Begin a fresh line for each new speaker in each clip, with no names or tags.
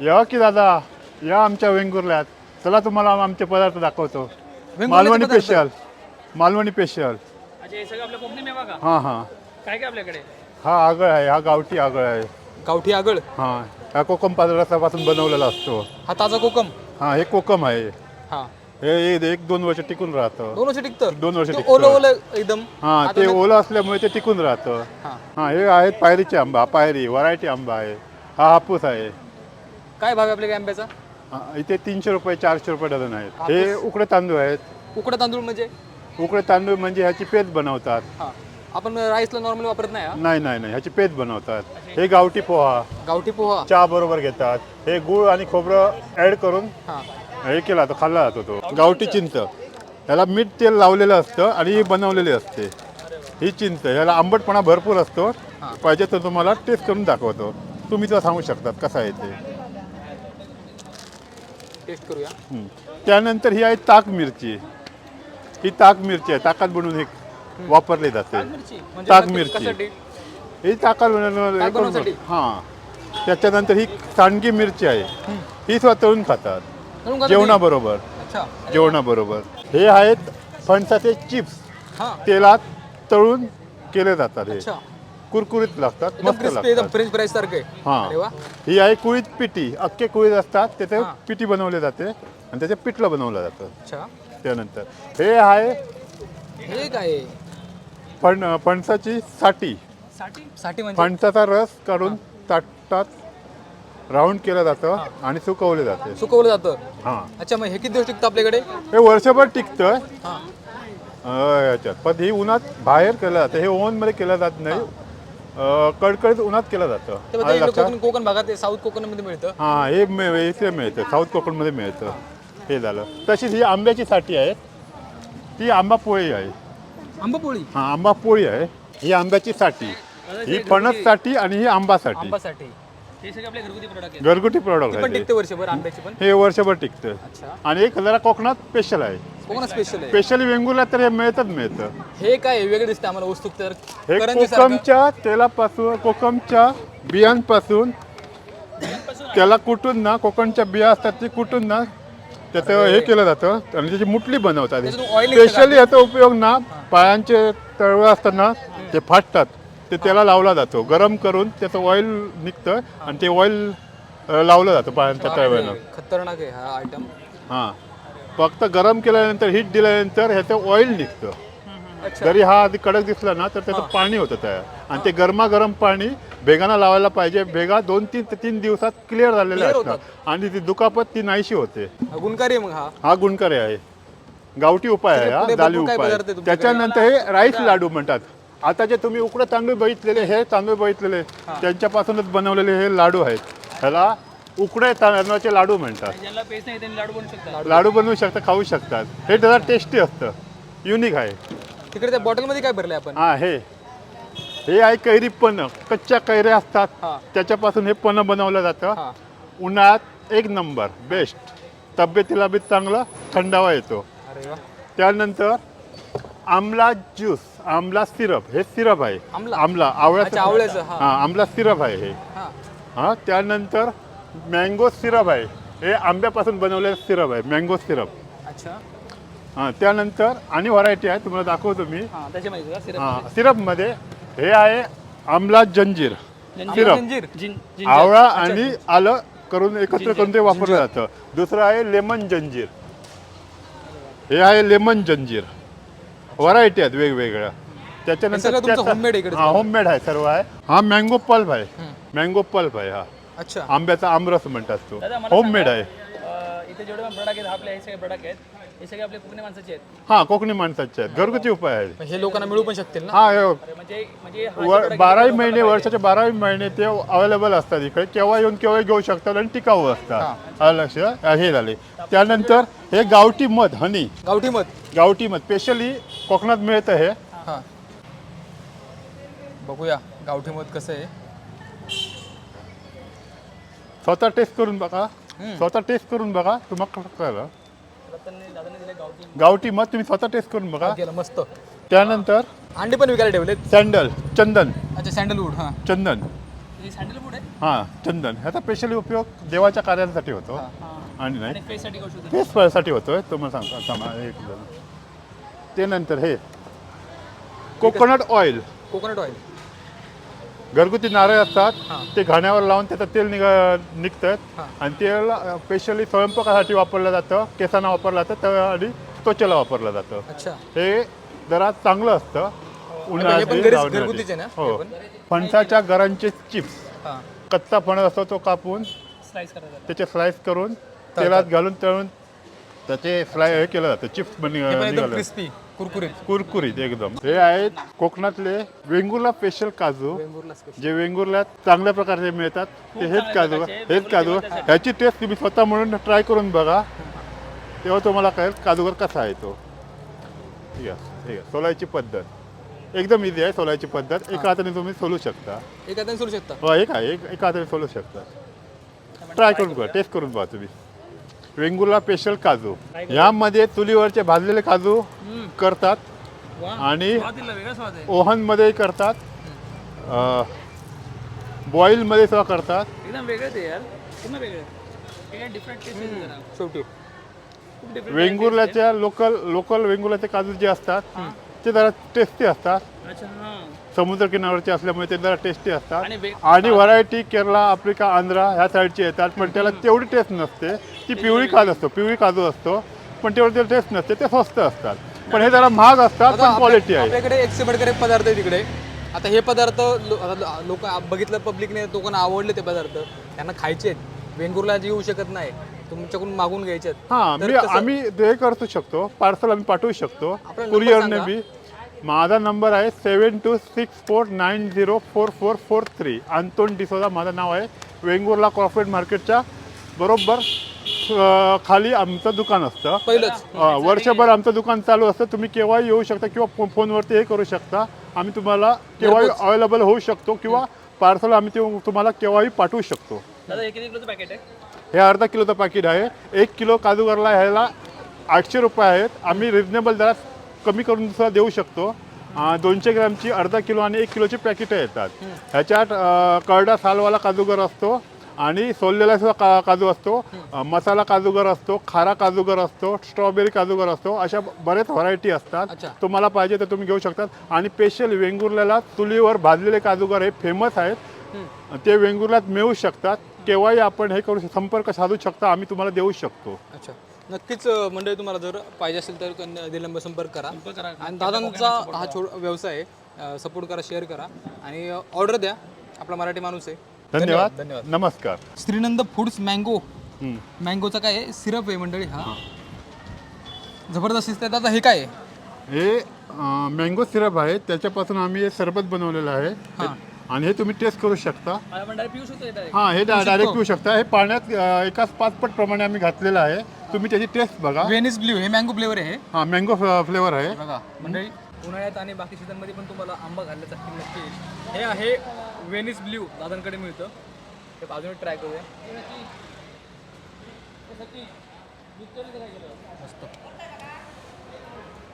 या की दादा या आमच्या वेंगुर्ल्यात. चला तुम्हाला आमचे पदार्थ दाखवतो.
वेंगुर्ल्याचे
मालवणी
पदार्थ?
स्पेशल मालवणी स्पेशल
अच्छा हे सगळं आपल्या कोकणी मेवा का?
हां हां.
काय काय आपल्याकडे?
हा आगळ आहे हा गावठी आगळ आहे.
गावठी आगळ?
हां हा कोकम रसापासून बनवलेला असतो.
हा ताजा कोकम?
हां हे कोकम आहे.
हा.
हे एक- एक दोन वर्ष टिकून राहतं.
दोन वर्ष टिकतं?
दोन वर्ष
ते
टिकतं.
ओलं ओलं एकदम?
हां ते ओलं असल्यामुळे ते टिकून राहतं.
हा.
हां हे आहेत पायरीचे आंबा पायरी व्हरायटी आंबा आहे. हा हापूस आहे.
काय भाव आहे आपल्या आंब्याचा?
हा, इथे तीनशे रुपये चारशे रुपये डझन आहेत. हे उकडे तांदूळ आहेत.
उकडा तांदूळ म्हणजे?
उकडे तांदूळ म्हणजे ह्याची पेज बनवतात.
हा. आपण राईसला नॉर्मली वापरत नाही हा?
नाही नाही नाही ह्याची पेज बनवतात. हे गावठी पोहा.
गावठी पोहा.
चहा बरोबर घेतात. हे गुळ आणि खोबरं ऍड करून
हा.
हे केला तो खाल्ला जातो तो. गावठी चिंच. ह्याला मीठ तेल लावलेलं असतं आणि ही बनवलेली असते. ही चिंच ह्याला आंबटपणा भरपूर असतो. पाहिजे तर तुम्हाला टेस्ट करून दाखवतो. तुम्ही तर सांगू शकतात कसं आहे ते.
टेस्ट करूया.
त्यानंतर ही आहे ताक मिरची. ही ताक मिरची आहे. ताकात बनवून हे वापरली जाते.
म्हणजे
ताक मिरची.
कशासाठी?
ही ताकात बनवून? हां त्याच्यानंतर ही सांडगी मिरची आहे. ही स्वतः तळून खातात. जेवणाबरोबर जेवणाबरोबर हे आहेत फणसाचे चिप्स. तेलात तळून केले जातात हे.
अच्छा.
कुरकुरीत लागतात
एकदम
मस्त
क्रिस्पी एकदम
लागतात
फ्रेंच फ्राईज सारखं आहे. अरे वा.
हां ही आहे कुळीत पिठी अख्खे कुळीत असतात त्याचे
हां.
पिठी बनवले जाते आणि त्याचे पिठलं बनवलं जातं.
अच्छा.
त्यानंतर हे आहे
हे काय?
फण फणसाची साठी
साठी
साठी म्हणजे?
फणसाचा रस काढून ताटात राऊंड केलं जातं आणि सुकवले जाते.
सुकवलं जातं.
हां.
अच्छा मग हे किती दिवस टिकतं आपल्याकडे?
हे वर्षभर टिकतं.
हा.
अं, याच्यात. पण ही उन्हात बाहेर केलं जातं. हे ओव्हनमध्ये केलं जात नाही. कडकडीत उन्हात केलं जातं. आलं लक्षात?
कोकण कोकण भागात साऊथ कोकणमध्ये मिळतं.
हां हे इथे मिळतं. साऊथ कोकणमध्ये मिळतं. हे झालं. तशीच ही आंब्याची साठी आहे ती आंबा पोळी आहे.
आंबापोळी
हां आंबा पोळी आहे. ही आंब्याची साठी. ही फणससाठी आणि ही आंबासाठी
आंबासाठी
हे सगळे घरगुती प्रोडक्ट
घरगुती प्रॉडक्ट
पण
आहे ते.
टिकते वर्षभर आंब्याची पण?
हे वर्षभर टिकतं.
अच्छा.
आणि एक जरा कोकणात स्पेशल आहे.
कोकण स्पेशल आहे?
स्पेशली वेंगुर्ला तर हे मिळतच मिळतं.
हे काय आहे? वेगळं दिसतं आम्हाला वस्तू तर
हे. कोकमच्या तेलापासून कोकमच्या बियांपासून त्याला कुटून ना कोकणच्या बिया असतात ती कुटून ना त्याचं हे केलं जातं. आणि त्याची मुटली बनवतात.
त्याच्यातून oil निघतं
स्पेशली याचा उपयोग ना पायांचे तळवे असतात ना ते फाटतात. ते त्याला लावला जातो. गरम करून त्याचं ऑइल निघतं आणि ते ऑइल लावलं जातं पायांच्या तळव्यानं.
खतरनाक आहे हा आयटम
हां. फक्त गरम केल्यानंतर हीट दिल्यानंतर ह्याचं ऑइल निघतं. जरी हा आधी कडक दिसला ना तर त्याचं पाणी होतं तयार. आणि ते गरमागरम पाणी भेगाना लावायला पाहिजे. भेगा दोन तीन ते तीन दिवसात क्लिअर झालेले असतात आणि ती दुखापत ती नाहीशी होते.
गुणकारी आहे मग हा.
हा गुणकारी आहे. गावठी उपाय आहे हा दाली उपाय? त्याच्यानंतर हे राईस लाडू म्हणतात. आता जे तुम्ही उकडे तांदूळ बघितलेले हे तांदूळ बघितलेले त्यांच्यापासूनच बनवलेले हे लाडू आहेत. ह्याला उकडे तांदळाचे लाडू म्हणतात.
ज्यांना पेस नाही त्यांनी लाडू बनवू शकतात.
लाडू बनवू शकता खाऊ शकतात. हे त्याला टेस्टी असतं. युनिक आहे.
तिकडे त्या बॉटलमध्ये काय भरलंय आपण?
हा हे. हे आहे कैरी पन्न कच्च्या कैऱ्या असतात.
हा.
त्याच्यापासून हे पन्न बनवलं जातं.
हा.
उन्हाळ्यात एक नंबर बेस्ट तब्येतीला बी चांगला थंडावा येतो.
अरे वा.
त्यानंतर आमला ज्यूस आमला सिरप हे सिरप आहे.
आमला?
आमला
अच्छा,
आवळ्याचं
आवळ्याचं, हा.
हा आमला सिरप आहे हे.
हा.
हा त्यानंतर मँगो सिरप आहे. हे आंब्यापासून बनवलेलं सिरप आहे मँगो सिरप.
अच्छा.
हां त्यानंतर आणि व्हरायटी आहे तुम्हाला दाखवतो मी.
हा त्याच्यामध्ये का सिरप
हां सिरपमध्ये हे आहे आमला जंजीर. सिरप.
जंजीर?
आवळा आणि आलं करून एकत्र करून ते वापरलं जातं. दुसरं आहे लेमन जंजीर. हे आहे लेमन जंजीर. व्हरायटी आहेत वेगवेगळ्या.
हे सगळं तुमचं homemade आहे इकडे
हा होममेड आहे सर्व आहे. हा मँगो पल्प आहे. मँगो पल्प आहे हा.
अच्छा.
आंब्याचा आमरस म्हणतात तो.
दादा मला
होममेड
सांगा,
आहे.
अं, इथे जेवढे प्रोडक्ट आहेत आपले हे सगळे प्रोडक्ट आहेत हे सगळे आपले कोकणी माणसाचे आहेत?
हा कोकणी माणसाचे आहेत. घरगुती उपाय आहेत.
हे लोकांना मिळू पण शकतील ना?
हा हे
अरे म्हणजे म्हणजे हा
वर- बाराही महिने वर्षाचे बाराही महिने ते अवेलेबल असतात इकडे. केव्हा येऊन केव्हा घेऊ शकतात आणि टिकाऊ असतात. आलं लक्ष हे झाले. त्यानंतर हे गावठी मध हनी
गावठी मध.
गावठी मध. स्पेशली कोकणात मिळतं हे.
हा. बघूया गावठी मध कसं आहे.
स्वतः टेस्ट करून बघा. स्वतः टेस्ट करून बघा. तुम्हाला कसं कळलं?
गावठी.
मध तुम्ही स्वतः टेस्ट करून बघा.
केलं मस्त.
त्यानंतर
अंडे पण विकायला ठेवलेत.
सँडल चंदन.
अच्छा सँडलवूड हा.
चंदन.
हे सँडलवूड आहे?
हां चंदन. ह्याचा स्पेशली उपयोग देवाच्या कार्यांसाठी होतो. आणि नाही.
फेससाठी
फेस फळसाठी होतोय. तुम्हाला सांगतो. थांबा, एक जण. ते नंतर हे. कोकोनट ऑइल
कोकोनट ऑइल
घरगुती नारळ असतात. ते घाण्यावर लावून त्याचं तेल निघ निघतं
हां.
आणि तेल स्पेशली स्वयंपाकासाठी वापरलं जातं केसांना वापरलं जातं त्या आणि त्वचेला वापरलं जातं.
अच्छा.
हे जरा चांगलं असतं.
हे पण
उन्हाळ्यात
घरीच-?
हो? फणसाच्या गरांचे चिप्स. कच्चा फणस असतो तो कापून त्याचे स्लाइस करून तेलात घालून तळून त्याचे फ्राय हे केलं जातं. चिप्स
हे क्रिस्पी कुरकुरीत.
कुरकुरीत एकदम. हे आहेत कोकणातले वेंगुर्ला स्पेशल काजू.
वेंगुर्ला स्पेशल
जे वेंगुर्ल्यात चांगल्या प्रकारचे मिळतात. ते हेच काजू हेच काजू. ह्याची टेस्ट तुम्ही स्वतः म्हणून ट्राय करून बघा. तेव्हा तुम्हाला कळेल काजूगर कसा आहे तो. ठीक आहे ठीक आहे. सोलायची पद्धत. एकदम इझी आहे सोलायची पद्धत. एका हाताने तुम्ही सोलू शकता.
एक आता सोडू शकता.
हो एक आहे. एक एका हाताने सोलू शकता. ट्राय करून बघा टेस्ट करून बघा तुम्ही. वेंगुर्ला स्पेशल काजू. यामध्ये चुलीवरचे भाजलेले काजू करतात आणि ओव्हनमध्ये करतात. बॉईलमध्ये सुद्धा करतात.
एकदम वेगळं.
वेंगुर्ल्याच्या लोकल लोकल वेंगुर्ल्याचे काजू जे असतात ते जरा टेस्टी असतात.
अच्छा हां.
समुद्र किनाऱ्याचे असल्यामुळे ते जरा टेस्टी असतात.
आणि वे-
आणि व्हरायटी केरला आफ्रिका आंध्रा ह्या साईडची येतात पण त्याला तेवढी टेस्ट नसते. ती पिवळी काजू असतो पिवळी काजू असतो पण तेवढी टेस्ट नसते ते स्वस्त असतात. पण हे जरा महाग असतात
आता
पण क्वालिटी आहे.
आपल्याकडे एकशे पदार्थ आहे तिकडे. आता हे पदार्थ लोक बघितलं पब्लिकने लोकांना आवडले ते पदार्थ. त्यांना खायचे आहेत. वेंगुर्ला येऊ शकत नाही. तुमच्याकडून मागून घ्यायचे आहेत.
हां
तर
मी
कसं?
आम्ही ते करू शकतो. पार्सल आम्ही पाठवू शकतो.
आपला number
कुरिअरने
सांगा.
बी. माझा नंबर आहे seven two six four nine zero four four four three. Anton D'Souza माझं नाव आहे. वेंगुर्ला कॉर्पोरेट मार्केटच्या बरोबर खाली आमचं दुकान असतं.
पहिलंच.
वर्षभर आमचं दुकान चालू असतं. तुम्ही केव्हाही येऊ शकता किंवा फो- फोनवरती हे करू शकता. आम्ही तुम्हाला केव्हाही अवेलेबल होऊ शकतो किंवा पार्सल आम्ही ते तुम्हाला केव्हाही पाठवू शकतो.
हे
हे अर्धा किलोचं पाकिट आहे. एक किलो काजूगरला ह्याला आठशे रुपये आहेत. आम्ही रिजनेबल दरात कमी करून सुद्धा देऊ शकतो. दोनशे ग्रॅमची अर्धा किलो आणि एक किलोची पॅकेटं येतात. ह्याच्यात करडा सालवाला काजूगर असतो आणि सोललेला सुद्धा का काजू असतो. मसाला काजूगर असतो खारा काजूगर असतो स्ट्रॉबेरी काजूगर असतो अशा बरेच व्हरायटी असतात. तुम्हाला पाहिजे तर तुम्ही घेऊ शकतात. आणि स्पेशल वेंगुर्ल्याला चुलीवर भाजलेले काजूगर हे फेमस आहेत. ते वेंगुर्ल्यात मिळू शकतात. केव्हाही आपण हे करू संपर्क साधू शकता आम्ही तुम्हाला देऊ शकतो.
अच्छा. नक्कीच अं, मंडळी तुम्हाला जर पाहिजे असेल तर कन- दिलंब संपर्क करा. आणि दादांचा हा छोट व्यवसाय आहे. सपोर्ट करा शेअर करा. आणि ऑर्डर द्या. आपला मराठी माणूस आहे.
धन्यवाद.
धन्यवाद.
नमस्कार.
श्रीनंद फूड्स मँगो
हम्म.
मँगोचा काय आहे? सिरप आहे मंडळी हा. जबरदस्त दिसतंय. दादा हे काय आहे?
हे मँगो सिरप आहे. त्याच्यापासून आम्ही हे सरबत बनवलेलं आहे. आणि हे तुम्ही टेस्ट करू शकता. हां हे डायरेक्ट पिऊ शकता. हे पाण्यात अं, एकाच पाचपट प्रमाणे आम्ही घातलेलं आहे. तुम्ही त्याची टेस्ट बघा.
वेनिस ब्ल्यू हे मँगो फ्लेवर आहे हे.
हां मँगो फ्लेवर आहे.
बघा मंडळी. उन्हाळ्यात आणि बाकी सीझनमध्ये पण तुम्हाला आंबा घालण्याचा फील नक्की येईल. हे आहे वेनिस ब्ल्यू दादांकडे मिळतं. ते अजून ट्राय करूया. मस्त.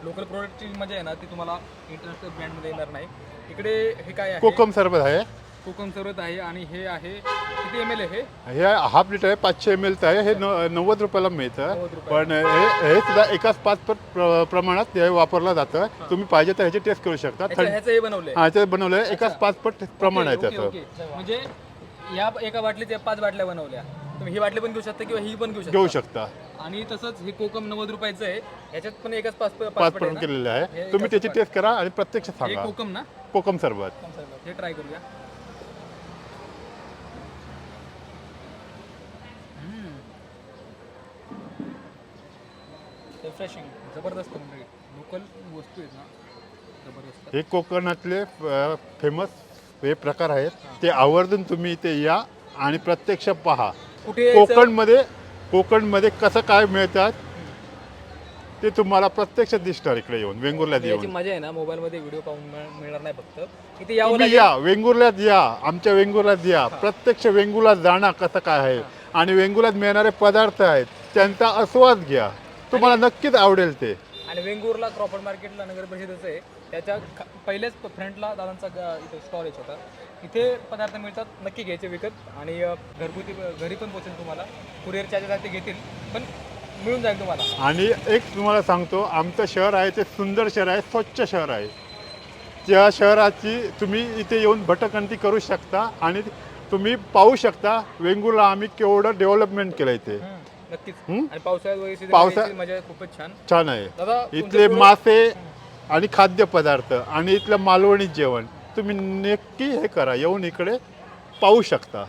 लोकल प्रोडक्टची मजा आहे ना ती तुम्हाला इंटरनॅशनल ब्रँडमध्ये येणार नाही. इकडे हे काय आहे?
कोकम सरबत आहे.
कोकम सरबत आहे आणि हे आहे किती एम एल आहे हे?
हे हाफ लिटर आहे पाचशे एम एलचं आहे. हे न- नव्वद रुपयाला मिळतं. पण हे हे सुद्धा एकाच पाचपट प्र- प्रमाणात हे वापरलं जातं. तुम्ही पाहिजे तर ह्याची टेस्ट करू शकता.
ह्याचं ह्याचं हे बनवलंय.
हां ते बनवलं आहे एकाच पाचपट प्रमाण आहे
ओके,
त्याचं.
ओके. म्हणजे या एका बाटलीच्या पाच बाटल्या बनवल्या. तुम्ही ही बाटली पण घेऊ शकता किंवा ही पण घेऊ
घेऊ
शकता
शकता.
आणि तसंच हे कोकम नव्वद रुपयाचं आहे. याच्यात पण एकच पाच पाच ना?
केलेले आहे. तुम्ही त्याची. टेस्ट करा आणि प्रत्यक्ष
हे
सांगा.
कोकम ना?
कोकम सरबत.
हे ट्राय करूया.
रिफ्रेशिंग
जबरदस्त म्हणजे लोकल वस्तू आहेत ना? जबरदस्त.
हे कोकणातले फेमस हे प्रकार आहेत. ते आवर्जून तुम्ही इथे या आणि प्रत्यक्ष पहा.
कुठे यायचं?
कोकणमध्ये कोकणमध्ये कसं काय मिळतात ते तुम्हाला प्रत्यक्ष दिसणार इकडे येऊन वेंगुर्ल्यात
याची
येऊन.
मजा आहे ना मोबाईलमध्ये व्हिडिओ पाहून मिळ- मिळणार नाही फक्त. इथे यावं
तुम्ही
लागेल.
या वेंगुर्ल्यात या आमच्या वेंगुर्ल्यात या. प्रत्यक्ष वेंगुर्ल्यात जाणं कसं काय आहे. आणि वेंगुर्ल्यात मिळणारे पदार्थ आहेत त्यांचा आस्वाद घ्या. तुम्हाला नक्कीच आवडेल ते.
आणि वेंगुर्ला क्रॉफर्ड मार्केटला नगर परिषदेचं आहे. त्याच्या ख- पहिल्याच फ्रंटला दादांचा ग- इथे आहे छोटा इथे पदार्थ मिळतात नक्की घ्यायचे विकत आणि अ, घरगुती घरी पण पोचेल तुम्हाला. कुरिअर चार्जेस ते घेतील पण मिळून जाईल तुम्हाला.
आणि एक तुम्हाला सांगतो आमचं शहर आहे ते सुंदर शहर आहे स्वच्छ शहर आहे. त्या शहराची तुम्ही इथे येऊन भटकंती करू शकता आणि तुम्ही पाहू शकता वेंगुर्ला आम्ही केवढं डेव्हलपमेंट केलं इथे.
नक्कीच.
हं?
आणि पावसाळ्यात वगैरे season
पावसा-
मध्ये यायची मजा खूपच छान.
छान आहे. इथले मासे आणि खाद्यपदार्थ आणि इथलं मालवणी जेवण तुम्ही नक्की हे करा. येऊन इकडे पाहू शकता.